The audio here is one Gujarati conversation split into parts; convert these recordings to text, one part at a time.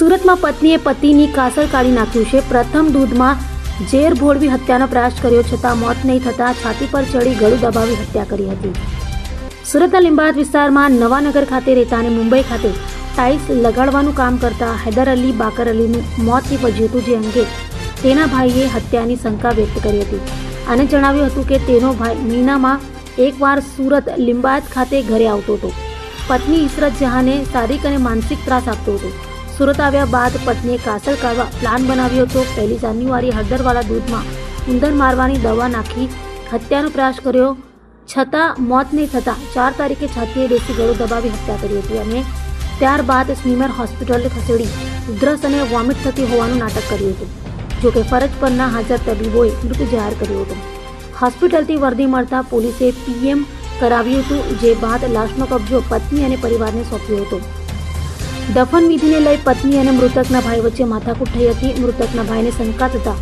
સુરતમાં પત્નીએ પતિની કાસર કાઢી નાખ્યું છે. પ્રથમ દૂધમાં ઝેર ભોળવી હત્યાનો પ્રયાસ કર્યો છતાં મોત નહીં થતાં છાતી પર ચડી ગળું દબાવી હત્યા કરી હતી. સુરતના લીંબાયત વિસ્તારમાં નવાનગર ખાતે રહેતા અને મુંબઈ ખાતે ટાઇલ્સ લગાડવાનું કામ કરતા હૈદર અલી, બાકર અલીનું મોત નીપજ્યું હતું, જે અંગે તેના ભાઈએ હત્યાની શંકા વ્યક્ત કરી હતી. અને જણાવ્યું હતું કે તેનો ભાઈ મહિનામાં એકવાર સુરત લિંબાયત ખાતે ઘરે આવતો હતો. પત્ની ઇસરત જહાંને શારીરિક અને માનસિક ત્રાસ આપતો હતો. સુરત આવ્યા બાદ પત્નીએ કાસર કાઢવા પ્લાન બનાવ્યો હતો. પહેલી જાન્યુઆરી હળદરવાળા દૂધમાં ઉંદર મારવાની દવા નાખી હત્યાનો પ્રયાસ કર્યો. છતાં મોત નહીં થતાં ચાર તારીખે છાતીએ બેસી ગળો દબાવી હત્યા કરી હતી અને ત્યારબાદ સ્મીમર હોસ્પિટલ ખસેડી ઉધરસ અને વોમિટ થતી હોવાનું નાટક કર્યું હતું. જોકે ફરજ પરના હાજર તબીબોએ મૃત જાહેર કર્યો હતો. હોસ્પિટલથી વર્દી મળતા પોલીસે પીએમ કરાવ્યું હતું, જે બાદ લાશનો કબજો પત્ની અને પરિવારને સોંપ્યો હતો. દફન વિધિને લઈ પત્ની અને મૃતકના ભાઈ વચ્ચે માથાકૂટ થઈ હતી. મૃતકના ભાઈને શંકા થતા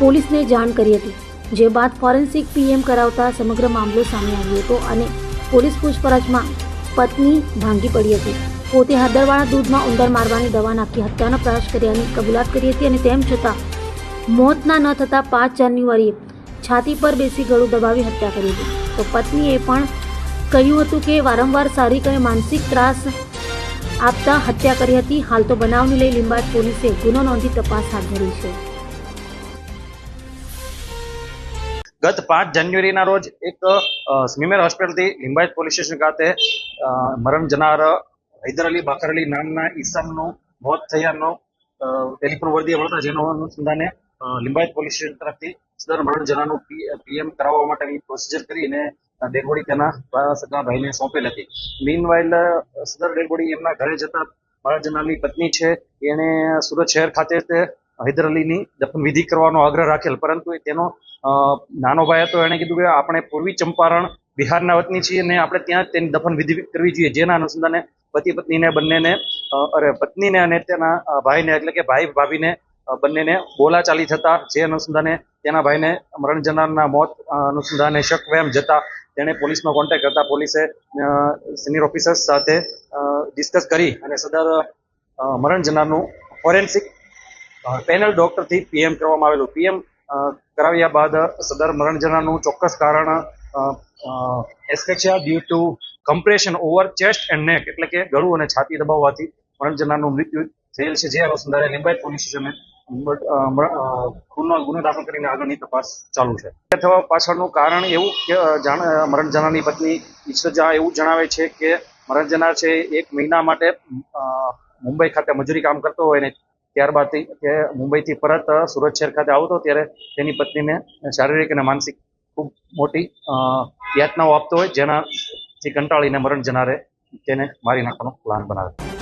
પોલીસને જાણ કરી હતી. જે બાદ ફોરેન્સિક પીએમ કરાવતા સમગ્ર મામલો સામે આવ્યો હતો અને પોલીસ પૂછપરછમાં પત્ની ભાંગી પડી હતી. પોતે હળદરવાળા દૂધમાં ઉંદર મારવાની દવા નાખી હત્યાનો પ્રયાસ કર્યાની કબૂલાત કરી હતી અને તેમ છતાં મોતના ન થતાં પાંચ જાન્યુઆરીએ છાતી પર બેસી ગળું દબાવી હત્યા કરી હતી. તો પત્નીએ પણ કહ્યું હતું કે વારંવાર શારીરિક અને માનસિક ત્રાસ આપતા હત્યા કરી હતી. હાલ તો બનાવને લઈ લીંબાયત પોલીસે ગુનો નોંધી તપાસ હાથ ધરી છે. ગત પાંચ જાન્યુઆરીના રોજ એક સ્મીમેર હોસ્પિટલથી લિંબાયત પોલીસ સ્ટેશન ખાતે મરણ જનાર હૈદર અલી બાકર અલી નામના ઈસમનું મોત થયાનો ટેલિફોન વર્દી મળતા જેનો અનુસંધાને લિંબાયત પોલીસ સ્ટેશન તરફથી સદર મરણ જનાનું પીએમ કરાવવા માટેની પ્રોસિજર કરી અને તેના સગા ભાઈને સોંપેલ હતી. મીન વાઇલ સદર ડેડ એમના ઘરે જતા મરણ જનારની પત્ની છે. એણે સુરત શહેર ખાતે તે હૈદર અલીની દફન વિધિ કરવાનો આગ્રહ રાખેલ. પરંતુ તેનો નાનો ભાઈ હતો. એણે કીધું કે આપણે પૂર્વી ચંપારણ બિહારના વતની છીએ અને આપણે ત્યાં તેની દફન વિધિ કરવી જોઈએ. જેના અનુસંધાને પતિ પત્નીને બંનેને અરે, પત્નીને અને તેના ભાઈને એટલે કે ભાઈ ભાભીને બંનેને બંનેને બોલાચાલી થતા. જે અનુસંધાને તેના ભાઈને મરણ જનારના મોત અનુસંધાને શક વહેમ જતા તેણે પોલીસનો કોન્ટેક્ટ કરતા પોલીસે સિનિયર ઓફિસર્સ સાથે ડિસ્કસ કરી અને સદર મરણ જનારનું ફોરેન્સિક પેનલ ડોક્ટરથી પીએમ કરવામાં આવેલું. પીએમ કરાવ્યા બાદ સદર મરણ જનારનું ચોક્કસ કારણ asphyxia due to compression over chest and neck એટલે કે ગળું અને છાતી દબાવવાથી મરણ જનારનું મૃત્યુ થયેલ છે. જે અનુસંધાને લિંબાયત પોલીસ સ્ટેશને ગુનો ગુનો દાખલ કરીને આગળની તપાસ ચાલુ છે. થવા પાછળનું કારણ એવું કે મરણ જનારની પત્ની ઈશ્વર એવું જણાવે છે કે, મરણ જનાર છે એક મહિના માટે મુંબઈ ખાતે મજૂરી કામ કરતો હોય ને ત્યારબાદ તે મુંબઈથી પરત સુરત શહેર ખાતે આવતો ત્યારે તેની પત્નીને શારીરિક અને માનસિક ખૂબ મોટી યાતનાઓ આપતો હોય, જેનાથી કંટાળીને મરણ જનારે તેને મારી નાખવાનો પ્લાન બનાવે.